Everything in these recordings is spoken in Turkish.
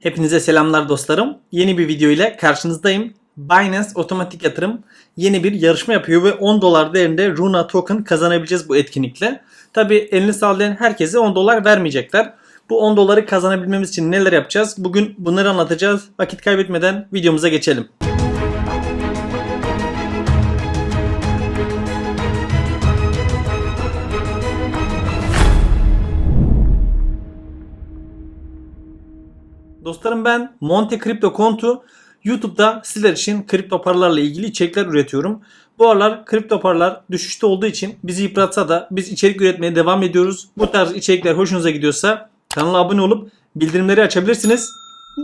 Hepinize selamlar dostlarım. Yeni bir video ile karşınızdayım. Binance Otomatik Yatırım yeni bir yarışma yapıyor ve 10 dolar değerinde Runa token kazanabileceğiz bu etkinlikle. Tabi elini sallayan herkese 10 dolar vermeyecekler. Bu 10 doları kazanabilmemiz için neler yapacağız? Bugün bunları anlatacağız. Vakit kaybetmeden videomuza geçelim. Dostlarım ben Monte Crypto Kontu YouTube'da sizler için kripto paralarla ilgili içerikler üretiyorum. Bu aralar kripto paralar düşüşte olduğu için bizi yıpratsa da biz içerik üretmeye devam ediyoruz. Bu tarz içerikler hoşunuza gidiyorsa kanala abone olup bildirimleri açabilirsiniz.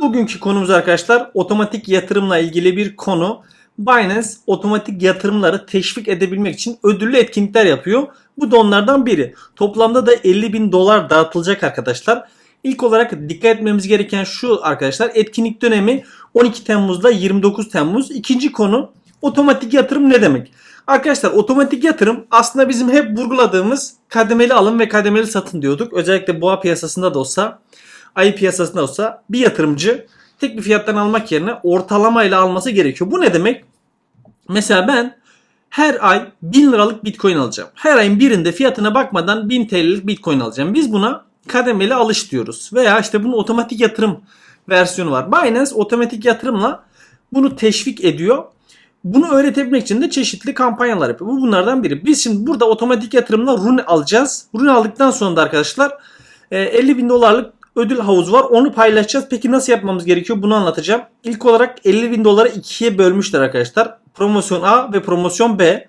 Bugünkü konumuz arkadaşlar otomatik yatırımla ilgili bir konu. Binance otomatik yatırımları teşvik edebilmek için ödüllü etkinlikler yapıyor. Bu da onlardan biri. Toplamda da 50 bin dolar dağıtılacak arkadaşlar. İlk olarak dikkat etmemiz gereken şu arkadaşlar etkinlik dönemi 12 Temmuz'da 29 Temmuz. İkinci konu otomatik yatırım ne demek? Arkadaşlar otomatik yatırım aslında bizim hep vurguladığımız kademeli alım ve kademeli satın diyorduk. Özellikle boğa piyasasında da olsa, ayı piyasasında olsa bir yatırımcı tek bir fiyattan almak yerine ortalamayla alması gerekiyor. Bu ne demek? Mesela ben her ay 1000 liralık bitcoin alacağım. Her ayın birinde fiyatına bakmadan 1000 TL'lik bitcoin alacağım. Biz buna kademeli alış diyoruz. Veya işte bunun otomatik yatırım versiyonu var. Binance otomatik yatırımla bunu teşvik ediyor. Bunu öğretebilmek için de çeşitli kampanyalar yapıyor. Bu bunlardan biri. Biz şimdi burada otomatik yatırımla Rune alacağız. Rune aldıktan sonra da arkadaşlar e, 50 bin dolarlık ödül havuzu var. Onu paylaşacağız. Peki nasıl yapmamız gerekiyor? Bunu anlatacağım. İlk olarak 50 bin doları ikiye bölmüşler arkadaşlar. Promosyon A ve promosyon B.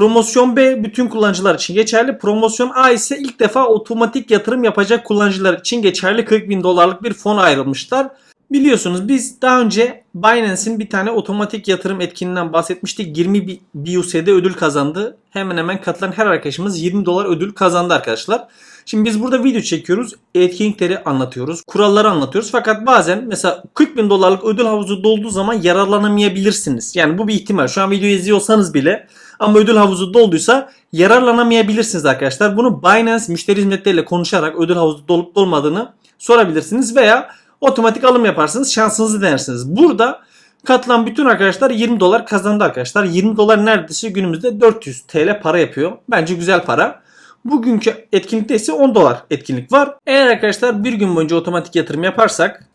Promosyon B bütün kullanıcılar için geçerli. Promosyon A ise ilk defa otomatik yatırım yapacak kullanıcılar için geçerli 40 bin dolarlık bir fon ayrılmışlar. Biliyorsunuz biz daha önce Binance'in bir tane otomatik yatırım etkinliğinden bahsetmiştik. 20 BUSD ödül kazandı. Hemen hemen katılan her arkadaşımız 20 dolar ödül kazandı arkadaşlar. Şimdi biz burada video çekiyoruz. Etkinlikleri anlatıyoruz. Kuralları anlatıyoruz. Fakat bazen mesela 40 bin dolarlık ödül havuzu dolduğu zaman yararlanamayabilirsiniz. Yani bu bir ihtimal. Şu an videoyu izliyorsanız bile ama ödül havuzu dolduysa yararlanamayabilirsiniz arkadaşlar. Bunu Binance müşteri hizmetleriyle konuşarak ödül havuzu dolup dolmadığını sorabilirsiniz veya otomatik alım yaparsınız şansınızı denersiniz. Burada katılan bütün arkadaşlar 20 dolar kazandı arkadaşlar. 20 dolar neredeyse günümüzde 400 TL para yapıyor. Bence güzel para. Bugünkü etkinlikte ise 10 dolar etkinlik var. Eğer arkadaşlar bir gün boyunca otomatik yatırım yaparsak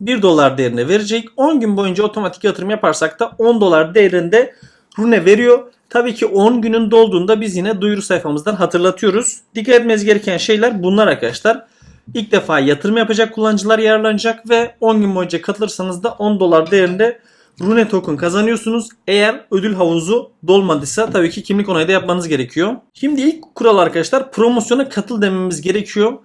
1 dolar değerine verecek. 10 gün boyunca otomatik yatırım yaparsak da 10 dolar değerinde Rune veriyor. Tabii ki 10 günün dolduğunda biz yine duyuru sayfamızdan hatırlatıyoruz. Dikkat etmeniz gereken şeyler bunlar arkadaşlar. İlk defa yatırım yapacak kullanıcılar yararlanacak ve 10 gün boyunca katılırsanız da 10 dolar değerinde Rune token kazanıyorsunuz. Eğer ödül havuzu dolmadıysa tabii ki kimlik onayı da yapmanız gerekiyor. Şimdi ilk kural arkadaşlar promosyona katıl dememiz gerekiyor.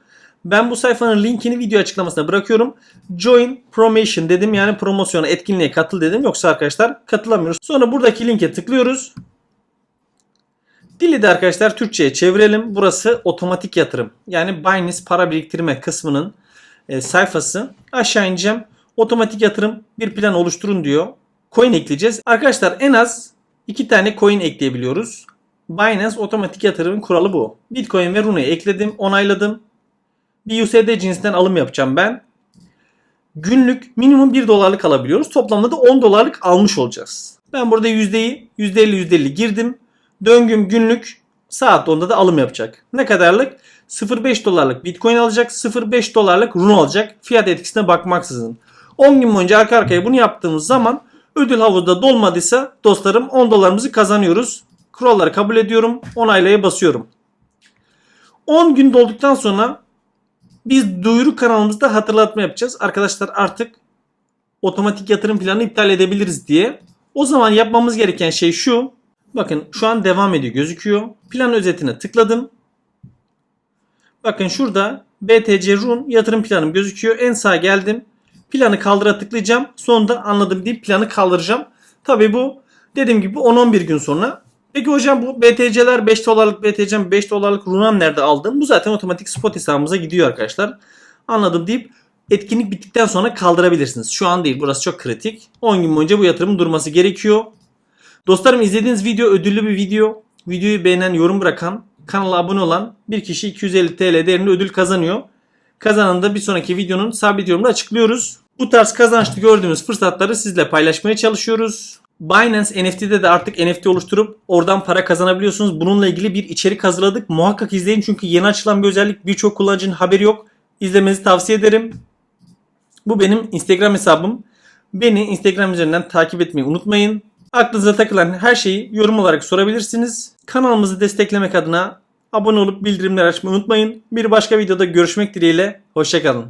Ben bu sayfanın linkini video açıklamasına bırakıyorum. Join Promotion dedim yani promosyona etkinliğe katıl dedim. Yoksa arkadaşlar katılamıyoruz. Sonra buradaki linke tıklıyoruz. Dili de arkadaşlar Türkçe'ye çevirelim. Burası otomatik yatırım. Yani Binance para biriktirme kısmının e, sayfası. Aşağı ineceğim. Otomatik yatırım bir plan oluşturun diyor. Coin ekleyeceğiz. Arkadaşlar en az iki tane coin ekleyebiliyoruz. Binance otomatik yatırımın kuralı bu. Bitcoin ve Rune'yi ekledim, onayladım. BUSD cinsinden alım yapacağım ben. Günlük minimum 1 dolarlık alabiliyoruz. Toplamda da 10 dolarlık almış olacağız. Ben burada yüzdeyi %50 %50 girdim. Döngüm günlük saat 10'da da alım yapacak. Ne kadarlık? 0.5 dolarlık Bitcoin alacak. 0.5 dolarlık Rune alacak. Fiyat etkisine bakmaksızın. 10 gün boyunca arka arkaya bunu yaptığımız zaman ödül havuzda dolmadıysa dostlarım 10 dolarımızı kazanıyoruz. Kuralları kabul ediyorum. Onaylaya basıyorum. 10 gün dolduktan sonra biz duyuru kanalımızda hatırlatma yapacağız. Arkadaşlar artık otomatik yatırım planı iptal edebiliriz diye. O zaman yapmamız gereken şey şu. Bakın şu an devam ediyor gözüküyor. Plan özetine tıkladım. Bakın şurada BTC Run yatırım planım gözüküyor. En sağa geldim. Planı kaldıra tıklayacağım. Sonunda anladım deyip planı kaldıracağım. Tabi bu dediğim gibi 10-11 gün sonra. Peki hocam bu BTC'ler 5 dolarlık BTC'm 5 dolarlık Runam nerede aldım? Bu zaten otomatik spot hesabımıza gidiyor arkadaşlar. Anladım deyip etkinlik bittikten sonra kaldırabilirsiniz. Şu an değil burası çok kritik. 10 gün boyunca bu yatırımın durması gerekiyor. Dostlarım izlediğiniz video ödüllü bir video. Videoyu beğenen, yorum bırakan, kanala abone olan bir kişi 250 TL değerinde ödül kazanıyor. Kazanan da bir sonraki videonun sabit yorumunda açıklıyoruz. Bu tarz kazançlı gördüğümüz fırsatları sizle paylaşmaya çalışıyoruz. Binance NFT'de de artık NFT oluşturup oradan para kazanabiliyorsunuz. Bununla ilgili bir içerik hazırladık. Muhakkak izleyin çünkü yeni açılan bir özellik birçok kullanıcının haberi yok. İzlemenizi tavsiye ederim. Bu benim Instagram hesabım. Beni Instagram üzerinden takip etmeyi unutmayın. Aklınıza takılan her şeyi yorum olarak sorabilirsiniz. Kanalımızı desteklemek adına abone olup bildirimleri açmayı unutmayın. Bir başka videoda görüşmek dileğiyle. Hoşçakalın.